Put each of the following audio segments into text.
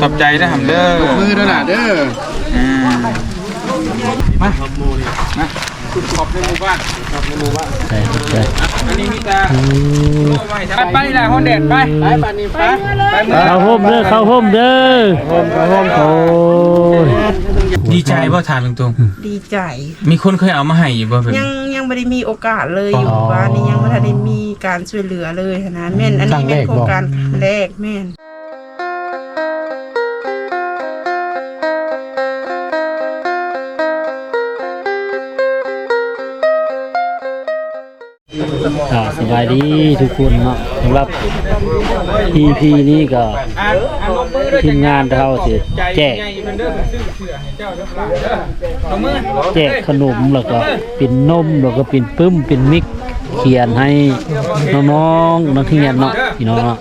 ขอบใจนะหำเด้อมือด้วยล่ะเด้ออืมมามาขอบในหมู่บ้านใช่ใช่อันนี้มีตาไปไปละฮอนเด็ดไปไปปานนี้ไปไปเมืองเข้าห่มเด้อเข้าห่มเด้อเข้าห่มโอ้ยดีใจบ่ทานตรงดีใจๆมีคนเคยเอามาให้อยู่บ่แบบยังนี้ยังไม่ได้มีโอกาสเลยอยู่บ้านนี้ยังไม่ทันได้มีการช่วยเหลือเลยขนาดแม่นอันนี้เป็นโครงการแรกแม่น อ่าสบายดีทุกคนเนาะสำหรับ EP นี้ก็อ่นอ่านลงมือด้วยทีมงานเราสิแจกแจกขนมแล้วก็เป็นนมแล้วก็เป็นปึ้มเป็นมิกเขียนให้น้องๆนักเรียนเนาะพี่น้องเนาะ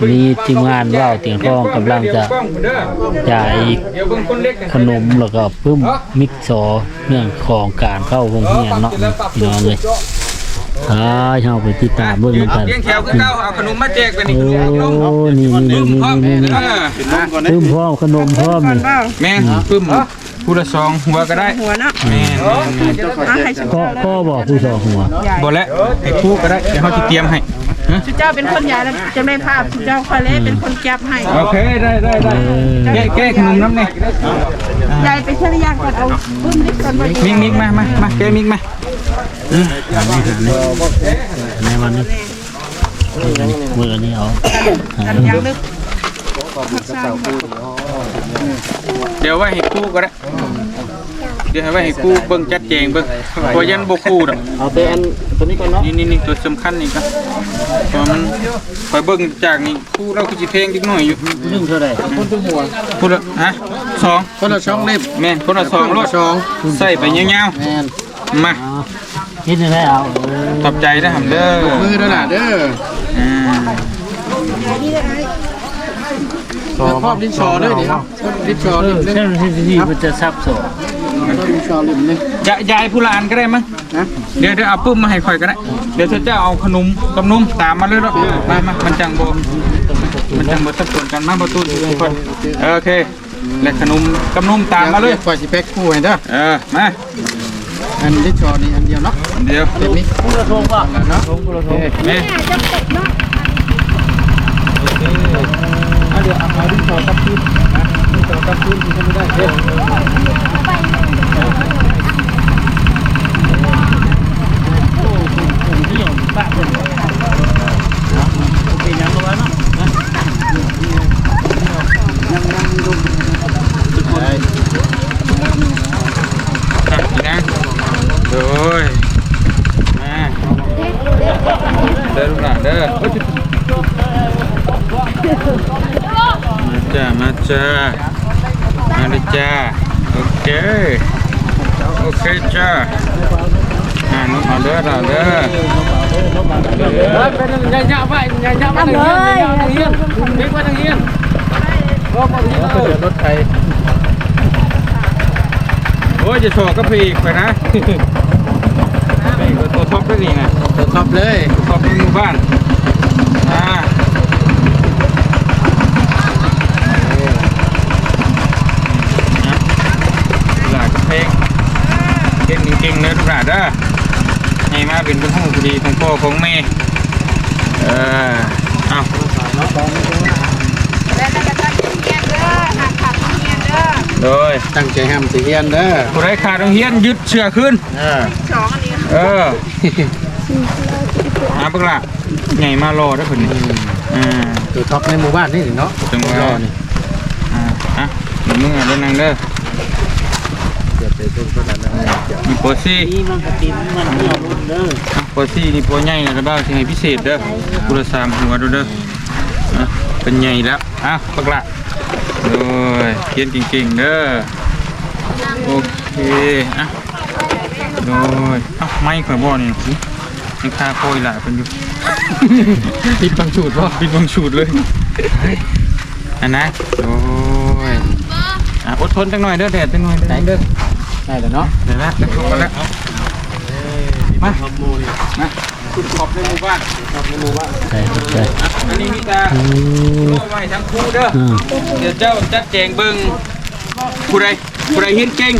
วันนี้ทีมงานว่าวเตียงทองกำลังจะจ่ายเดี๋ยวเบิ่งคนเล็กขนมแล้วก็ปึ้มมิกซอเรื่องของการเข้าโรงเรียนเนาะพี่น้องเลย อ่าเฮาไปติดตามเบิ่งนำกันเลี้ยงแถวคือเก่าเอาขนมมาแจกกันนี่โอ้นี่นี่นี่นี่นี่เออปึ้มพร้อมขนมพร้อมก่อนนี่เปล่าแม่งปึ้มผู้ละสองหัวก็ได้หัวเนาะแม่นอะให้ชุก็ก็บอกผู้สองหัวบ่แล้วให้คู่ก็ได้เดี๋ยวเขาจะเตรียมให้ ฮะชุเจ้าเป็นคนใหญ่แล้วจะไม่ภาพชุเจ้าคอยเล่เป็นคนจับให้โอเคได้ได้ได้แก้แก้ขนมน้ำนี่ยายไปเชริยาก่อนเอาปื้มนิดก่อนไว้มิกมิกมามามาแก้มิกมาหานี่หานี่ในวันนี้มืออันนี้เอากันยางลึกเดี๋ยวไว้ให้คู่ก็ได้เดี๋ยวให้ไว้ให้คู่เบิ่งจัดแจงเบิ่งพอยันบ่คู่ดอกเอาแต่อันตัวนี้ก่อนเนาะนี่นี่นี่ตัวสำคัญนี่ครับเพราะมันคอยเบิ่งจากนี่คู่เราคือสิเพลงนิดหน่อยอยู่นึ่งเท่าไหร่คนตัวหัวคู่ละฮะสองคนละช่องเล็บแม่นคนละสองรถช่องใส่ไปยาวแม่นๆมาคิดได้เอาขอบใจนะหำเด้อมือด้วยล่ะเด้ออืมแล้วครอบลิ้นชอด้วยนี่ลิ้นชอเอลิ้อนเล่เส้นที่ที่มันจะซับซ้อ นลิ้นชอลิ้นนี่จะยายผู้หลานก็ได้มั้งนะเดี๋ยวเดี๋ยวเอาปุ้มมาให้ข่อยก็ได้ เดี๋ยวเธอจะเอาขนมกับนมตามมาเลยเนาะมามามันจังบ่มันจังบ่สับสนกันมาประตูทุกคนเออโอเคและขนมกับนมตามมาเลยปล่อยสิแพ็คคู่ให้เด้อเออมาอันลิ้ชอนี่อันเดียวเนาะอันเดียวเล็บนี้ผู้ละทงป่ะเนาะแม่เอาเดี๋ยวเอาลิ้นชอกับพื้นนะลิ้นชอกับพื้นที่ทำไม่ได้เด้อนิยมปะเป็นเป็นยังไงเนาะครับอีนะ โดยมาเด้อลูกหลานเด้อมา จ้ามาจ้ามาเลยจ้า โอเค โอเคจ้าอ่านุ่มเอาเด้อเอาเด้อเป็นยังยังไปยังยังไปทางเฮียนยังทางเฮียนเด็กว่าทางเฮียนก็พอดีแล้วก็เดือดรถไทยโอ้ยจะโชว์ก็พีกไปนะนี่ก็ตัวท็อปได้วยนี่นะตัวท็อปเลยท็อปในหมู่บ้าน อ่าหลานเพลง เก่งจริงๆเลยทุกหลานเด้อให้มาเป็นเป็นห้องพอดีของพ่อของแม่เออเอาแล้วก็ตั้งเงียบเด้อหาผักเงียบเด้อโดยตั้งใจห้ามสิเฮียนเด้อผู้ไร้ขาดโรงเรียนยึดเชือกขึ้นเออสองอันนี้เออมาเพิ่งละใหญ่มารอได้อคนนี้อ่าตัวท็อปในหมู่บ้านนี่เนาะจังหวะรอนี่อ่าอะเดี๋ยวมึงอะเดินนั่งเด้อ เดี๋ยวไปเพิ่มเท่านั้นนะเดี๋ยวมีโปรซี่นี่มันกระติมมันเหี่ยวเด้ออะโปรซี่นี่โปรใหญ่นะกระบ้าที่ให้พิเศษเด้อกุละสามหัวดูเด้ออะเป็นใหญ่แล้วอะปักละโอ้ยเขียนเก่งๆเด้อโอเคอะโดยอะไม่ข่อยบ่นี่ยังคาโคอยหลายเป็นอยู่ติดบางสูตรป่ะปิดวงชูดเลยอันนะโอ้ยอะอดทนจังหน่อยเด้อแดดจังหน่อยเด้อเด้อ ได้แล้วเนาะเดี๋ยวนะเดี๋ยวลงกันแล้วมามาคุณขอบในหมู่บ้านใช่ใช่อะอันนี้มีตาโอ้โลไว้ทั้งคู่เด้ออืมเดี๋ยวเจ้าจัดแจงเบิ่งผู้ใดผู้ใดเฮียนเก่ง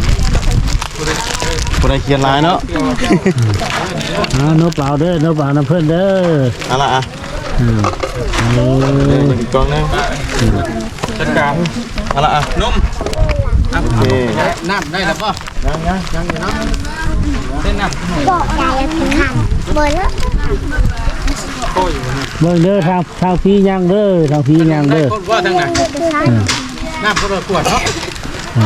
ผู้ใดเขียนลายเนาะอ่าโนเปล่าเด้อโนเปล่าน้ำเพิ่นเด้อเอะไรอะอืมโอ้อีกกล่องหนึงจัดการเอะไรอะนม โอเคน้ำได้แล้วป่ะยังยังยังอยู่เนะเส้นน้ำบอกยายจะกินหันเบอร์ละเบิ่งเด้อทางทางพี่ย่างเด้อทางพี่ย่างเด้อนว่าทางไหนน้ำคนละขวดเนาะ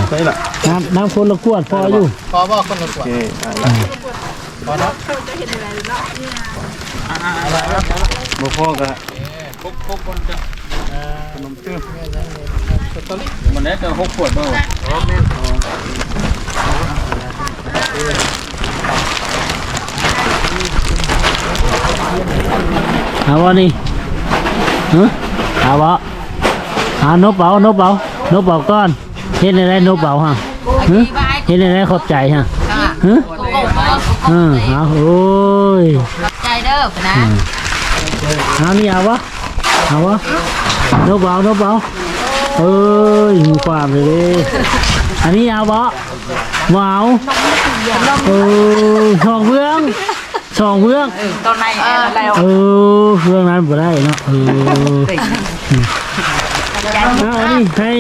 ใช่ละน้ำน้ำคนละขวดพออยู่พอบ่คนละขวโอดเคอะบ่พอก็พกพกคนจะขนมตื้อ มันได้แต่หกขวดเปล่าเอาวะนี่ฮะเอาวะหานบเบานบเบานบเบาก้อนเห็นอะไรนบเบาฮะฮะเห็นอะไรขอบใจฮะฮะเออเอาโอ้ยใจเด้อนะเอานี่เอาวะเอาวะนบเบานบเบา เอ้ยมีความเลยเด้อันนี้เอาวะว้าวเออสองเบื้องสองเบื้องตอนไหนแล้วเออเรื่องนั้นบ่ได้เนาะเออเอานี่ให้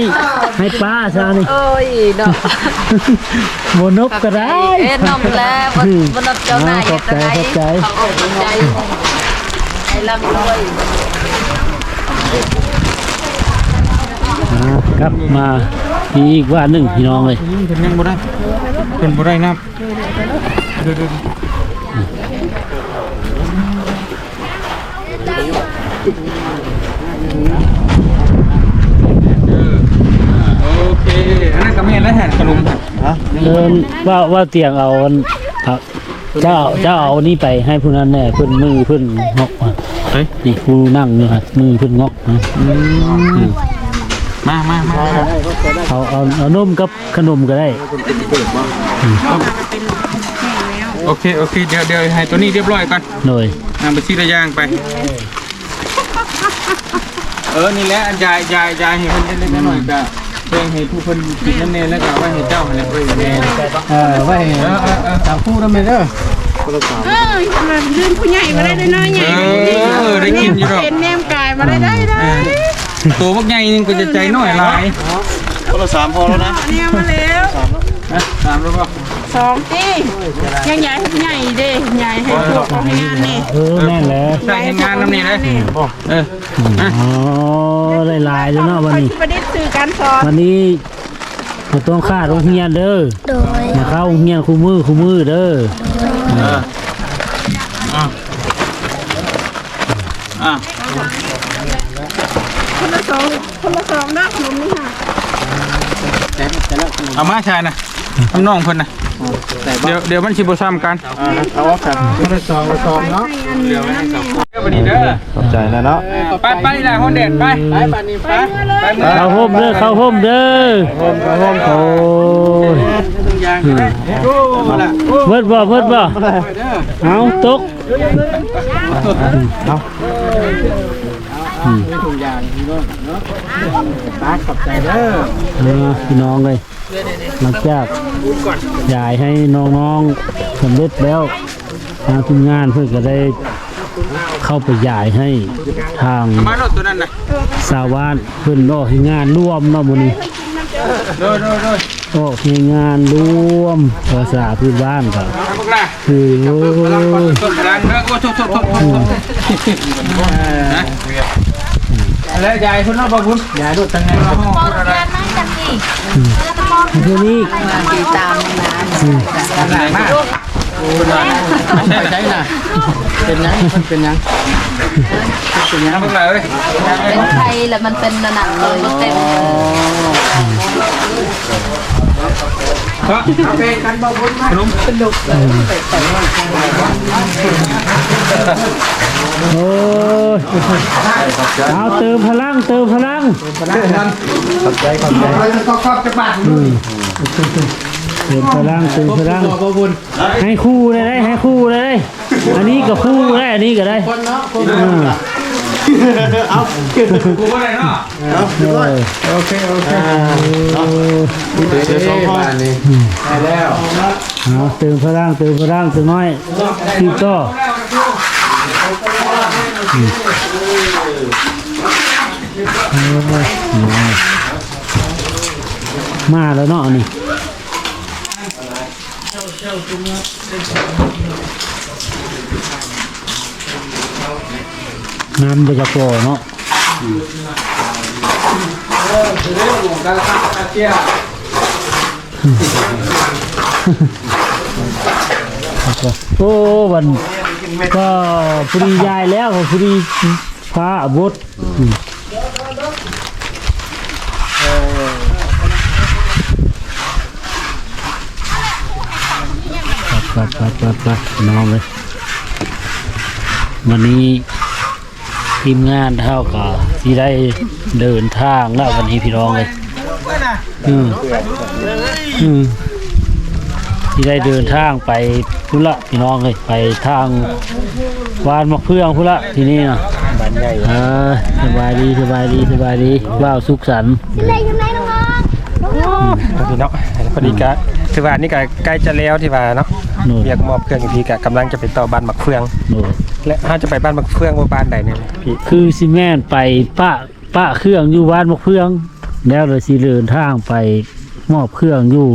ให้ป้าซะนี่เอ้ยเนาะโมนบก็ได้เอ็นนมแล้วบนบเจ้านายขอบใจขอบใจขอกใจให้ร่ำรวย อ่ากลับมาอีกว่าหนึ่งพี่น้องเลยเพิ่นยังบ่ได้เพิ่นบ่ได้น้ำเดี๋ยวๆโอเคอันนั้นก็แม่นแล้วแหนขนมฮะเอินว่าว่าเตียงเอาอันเอาเจ้าเจ้าเอานี่ไปให้ผู้นั้นแน่เพิ่นมือเพิ่นงอกมาเฮ้ยนี่ผู้นั่งนี่ครับมือเพิ่นงอกนะ มามามาเอาเอาเอานมกับขนมก็ได้โอเคโอเคเดี๋ยวเดี๋ยวให้ตัวนี้เรียบร้อยก่อนหน่อยนำไปชี้ระยางไป เออนี่แหละยายยายยายเห็นเพิ่นเล็กๆน้อยๆก็เพิ่นให้ผู้เพิ่นกินนั่นเองแล้วก็ไว้ให้เจ้าให้เพิ่นแน่เออไว้เออเออเออตามผู้นำเด้อคนละสามเออมันลืมผู้ใหญ่มาได้น้อยๆใหญ่เออได้กินอยู่ดอกเป็นแนมกายมาได้ได้ได้ ตัวบักใหญ่นึงก็จะใจน้อยหลายคนละสามพอแล้วนะแนมมาแล้วนะตามแล้วก็สองตียังใหญ่ให้ใหญ่เด้ใหญ่ให้พวกของงานนี่เออแม่นแล้วใส่ให้งานน้ำนี่เลยเอออะอ๋อได้หลายแล้วเนาะวันนี้ประดิษฐ์สื่อการสอนวันนี้มาต้องค่าโรงเรียนเด้อโดยมาเข้าโรงเรียนคู่มือคู่มือเด้อเอออะอะ คนละสองคนละสองนะขนมนี่ค่ะ เอามาชายนะทำน้องเพิ่นนะเดี๋ยวเดี๋ยวมันสิบ่ซ้ำกันอ่าเอาออกกันคนละสองละสองเนาะเดี๋ยวไว้ให้กับเดี๋ยวบัดนี้เด้อขอบใจนะเนาะไปไปล่ะฮอนเด็ดไปไปบัดนี้ไปไปมื้อเข้าห่มเด้อเข้าห่มเด้อโอ้ยโอ้ล่ะเบิดบ่เบิดบ่เอาตกเอาเออพี่น้องเลย หลังจากยายให้น้องๆสำเร็จแล้วทางทีมงานเพื่อก็ได้เข้าไปยายให้ทางสาวานเพื่อนออกให้งานร่วมเนาะมื้อนี้โดยโดยโดยออกให้งานร่วมภาษาพื้นบ้านก็ทำพวกล่ะคือโอ้ยต้นรังเด้อโอ้โทษโทษโทษโทษนะแล้วยายคุณเนาะบ่คุณยายรถทางไหนเนาะ ห้องคุณอะไรนั่งกันนี่คือนี่ตีตามนะไหนมาโอ้ยใช่ใช่น่ะเป็นยังมันเป็นยังเป็นยังพวกเราเอ้ยเป็นไทยแล้วมันเป็นหนังเลยมันเต็ม ก็เป็นกันบ่บุญขนมสนุกโอ้ยเอาเติมพลังเติมพลังขอบใจขอบใจอืมเติมพลังเติมพลังให้คู่เลยได้ให้คู่เลยอันนี้ก็คู่ได้อันนี้ก็ได้คนเนาะ เอากูบ่ได้เนาะเอาโอเคโอเคเดี๋ยวสองบ้านนี่ได้แล้วเอาเติมพลังเติมพลังตัวน้อยทีบต่ออืมเอามาแล้วเนาะนี่ น้ำบจะโกเนาะโอ้วันก็พอดียายแล้วก็พอดีฟ้าบดอืมไปไปไปไปน้องเลยวันนี้ ทีมงานเท่ากับที่ได้เดินทางแล้ววันนี้พี่น้องเลยอืมอืมที่ได้เดินทางไปพุละพี่น้องเลยไปทางวานมะเฟืองพุละที่นี่นะบ้านใหญ่เออสบายดีสบายดีสบายดีว้าวสุขสันต์พอดีเนาะพอดีกะ คือว่านี่ก็ใกล้จะแล้วที่ว่าเนาะหนูเรียกมอบเครื่องอีกทีกะกำลังจะไปต่อบ้านมักเฟืองหนูและถ้าจะไปบ้านมักเฟืองว่าบ้านใดเนี่ยพี่คือซีแมนไปปะปะเครื่องอยู่วานมะเฟือง แล้วเลยสิเดินทางไปมอบเครื่องอยู่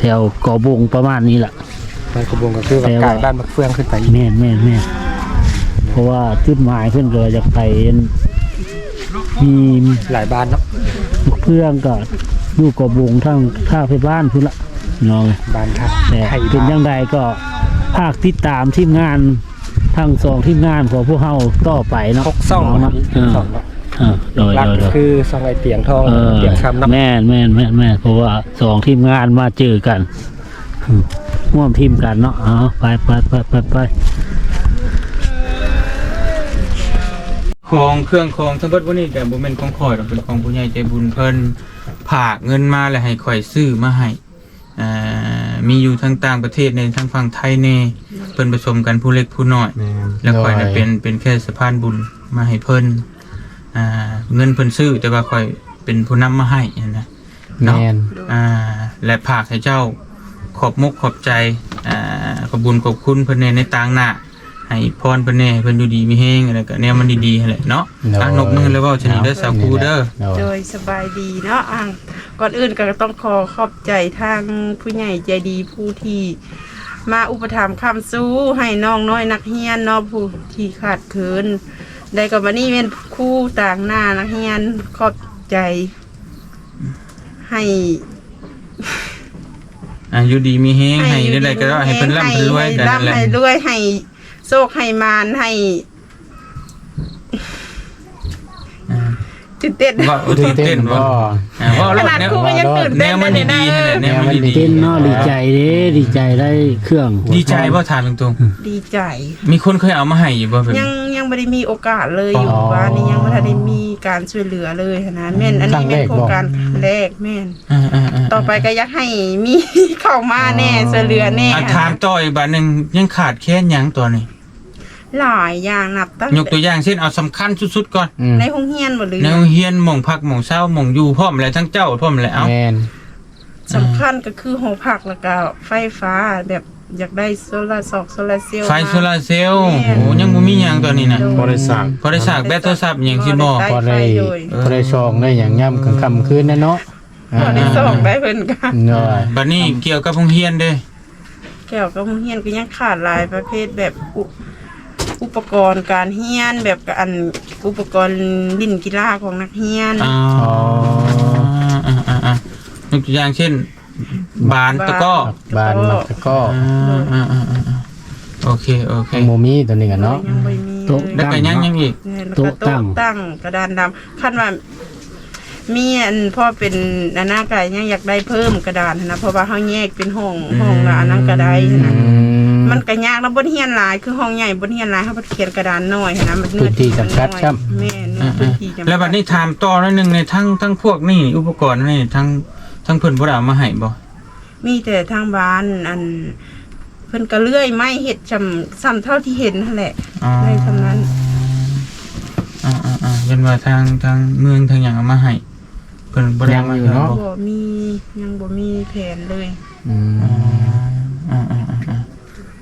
แถวเกาะบงประมาณนี้แหละ บ้านกระบวงก็คือว่าแต่ว่ากลายบ้านมักเฟืองขึ้นไปอีกแม่นแม่นแม่นเพราะว่าจุดหมายเพื่อนก็อยากไปมีหลายบ้านเนาะ เพื่อนก็อยู่กับวงทั้งท่าไปบ้านพุ่นละ น้องบ้านท่าแต่ไทยเป็นบ้านยังไงก็ภาคติดตามทีมงานทั้งสองทีมงานของพวกเราต่อไปเนาะพกซ่องเนาะพี่เออซ่องเนาะเออโดยหลักโดยโดยคือซ่องไอเตียงทองเออเตียงคำเนาะแม่นแม่นแม่นแม่นเพราะว่าสองทีมงานมาเจอกันอืมร่วมทีมกันเนาะเอาไปไปไปไปไปของเครื่องของทั้งเบิดวันนี้แต่บ่แม่นของข่อยหรอกเป็นของผู้ใหญ่ใจบุญเพิ่นผากเงินมาแล้วให้ข่อยซื้อมาให้อ่า มีอยู่ทั้งต่างประเทศในทั้งฝั่งไทยแน่เพิ่นผสมกันผู้เล็กผู้น้อยแล้วข่อยน่ะเป็นเป็นแค่สะพานบุญมาให้เพิ่นอ่าเงินเพิ่นซื้อแต่ว่าข่อยเป็นผู้นำมาให้นะแมเนาะ นอ่าและผากให้เจ้าขอบมุกขอบใจอ่าขอบบุญขอบคุณเพิ่นในในต่างหน้า ให้พรเพิ่นแน่เพิ่นอยู่ดีมีแฮงอะไรก็แนวมันดีๆนั่นแหละเนาะอะนกมือแล้วเว้าชนิดเด้อสาวกูเด้อโดยสบายดีเนาะอะก่อนอื่นก็ต้องขอขอบใจทางผู้ใหญ่ใจดีผู้ที่มาอุปถัมภ์คำสู้ให้น้องน้อยนักเรียนเนาะผู้ที่ขาดเคินได้กับวันนี้เป็นครู่ต่างหน้านักเรียนขอบใจ ให้ อะอยู่ดีมีแฮงให้ได้ๆก็ได้ให้เพิ่นร่ำเพิ่นรวยกันนั่นแหละร่ำให้รวยให้ โชคให้มานให้อ่าตื่นเต้น ว่าตื่นเต้นบ่อ่าว่าขรถนาดแนวครูก็ยังตื่นแนเต้นวมันเลยดีนะๆนั่นแหละแนวมันดีเต้นเนาะดีใจเด้ดีใจได้เครื่องๆดีใจบ่ถามตรงดีใจ ๆมีคนเคยเอามาให้อยู่บ่เพิ่นยังยังไม่ได้มีโอกาสเลยอยู่บ้านนี้ยังไม่ทันได้มีการช่วยเหลือเลยนะแม่นอันนี้เป็นโครงการแรกแม่น อ่าๆๆต่อไปก็อยากให้มี เข้ามาแน่ช่วยเหลือแน่ อะถามต่ออีกบาทหนึงยังขาดแค่หยังตัวนี้ หลายอย่างนับตั้งยกตัวอย่างเช่นเอาสำคัญสุดๆก่อนในห้องเฮียนหมดเลยในโรงเรียนหม่องพักหม่องเช้าหม่องอยู่พร้อมอะไรทั้งเจ้าพร้อมอะไรเอ้าแมนสำคัญก็คือหอพักแล้วก็ไฟฟ้าแบบอยากได้โซลาร์ซอกโซลาร์เซลล์ ไฟโซลาร์เซลล์โอ้ยังบ่มีหยังตัวนี้นะบริษัทพอได้สากแบตโทรศัพท์หยังสิบ่พอได้พอได้ชองได้อย่างย่ำกลางค่ำคืนนะเนาะพอได้ส่องได้เพิ่นกันเนาะบัดนี้เกี่ยวกับโรงเรียนเด้แก้วกับห้องเฮียนก็ยังขาดหลายประเภทแบบอุอุ ปกรณ์การเฮียนแบบกับอันอุปกรณ์ลิ่นกีฬาของนักเฮียน อ๋ออ่าๆๆยกตัวอย่างเช่น บานตะกร้อ บานมักตะก็อ่าๆๆๆโอเคโอเคโมมีตัวนี้กันเนาะยังไม่มีโต๊ะแล้วก็ยังยังอีกเนี่ยแล้วก็โต๊ะตั้งกระดานดำขั้นว่ามีอันพ่อเป็นอันหน้ากายยังอยากได้เพิ่มกระดานนะเพราะว่าเขาแยกเป็นห้องห้องละอันนั้นก็ได้นะอื มมันก็ยากแล้วบนเฮียนหลายคือห้องใหญ่บนเฮียนหลายเขาเขียนกระดานน้อยนะมันเนื้อพื้นที่จำกัดครับแม่เนื้อพื้นที่จำกัดแล้วบัดนี้ถามต่อหนิดนึงในทั้งทั้งพวกนี่อุปกรณ์นี่ทั้งทั้งเพิ่นบ่ได้เอามาให้บ่มีแต่ทางบ้านอันเพิ่นก็เลื่อยไม้เห็ดจำซ้ำเท่าที่เห็นนั่นแหละอ๋อในทำนั้นอ่าอ่าอ่าเป็นว่าทางทางเมืองทางอย่างเอามาให้เพิ่นบ่ได้เอามาให้บ่บ่มียังบ่มีแผนเลยอืมอ๋ออ่าอ่าอ่าอ่าเพ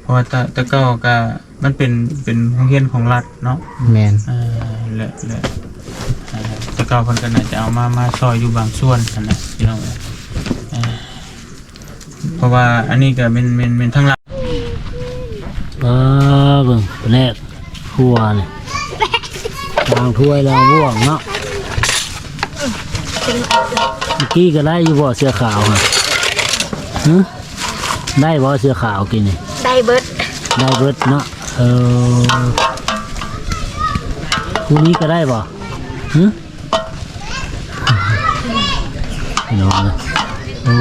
ราะว่าแตะตะเก้าก็มันเป็นเป็นโรงเรียนของรัฐเนาะแมนอ่าและและอ่าแตะเก้าเพิ่นก็น่าจะเอามามาซอยอยู่บางส่วนนั่นแหละพี่น้องเอ้ยอ่าเพราะว่าอันนี้ก็เป็นเป็นเป็นทางรัฐเออเบิ่งแน่ครัวนี่ล้างถ้วยล้างบ่วงเนาะเมื่อกี้ก็ได้อยู่บ่เสื้อขาวฮะหึได้บ่เสื้อขาวกินนี่ ได้เบิดได้เบิดเนาะเออพรุ่งนี้ก็ได้บ่หึพี่น้องนะโอ้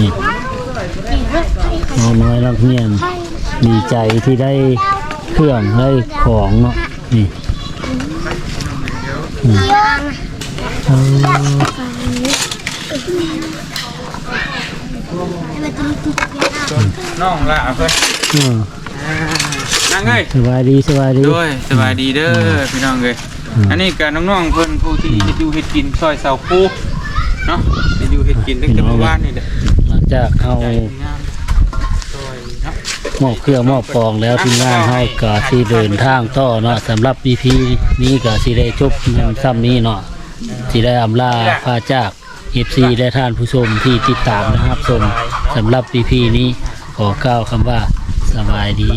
นี่น้องน้อยรักเมียนดีใจที่ได้เครื่องได้ของเนาะนี่อืมเออ น้องละเพิ่นเออนั่งเอ้ยสบายดีสบายดีด้วยสบายดีเด้อพี่น้องเอ้ยอันนี้ก็น้องๆเพิ่อนผู้ที่เฮ็ดอยู่เฮ็ดกินซอยเสาคูเนาะเฮ็ดอยู่เฮ็ดกินตั้งแต่เมื่อวานนี่แหละหลังจากเอาใจงามอยเนาะมอบเครื่องมอบกองแล้วทีมงานเฮาก็สิเดินทางต่อเนาะสำหรับ EP นี้ก็สิได้จบเพียงซ้ำนี้เนาะสิได้อำลาพาจาก FC และท่านผู้ชมที่ติดตามนะครับชม สำหรับพี่ๆนี้ขอกล่าวคำว่าสบายดี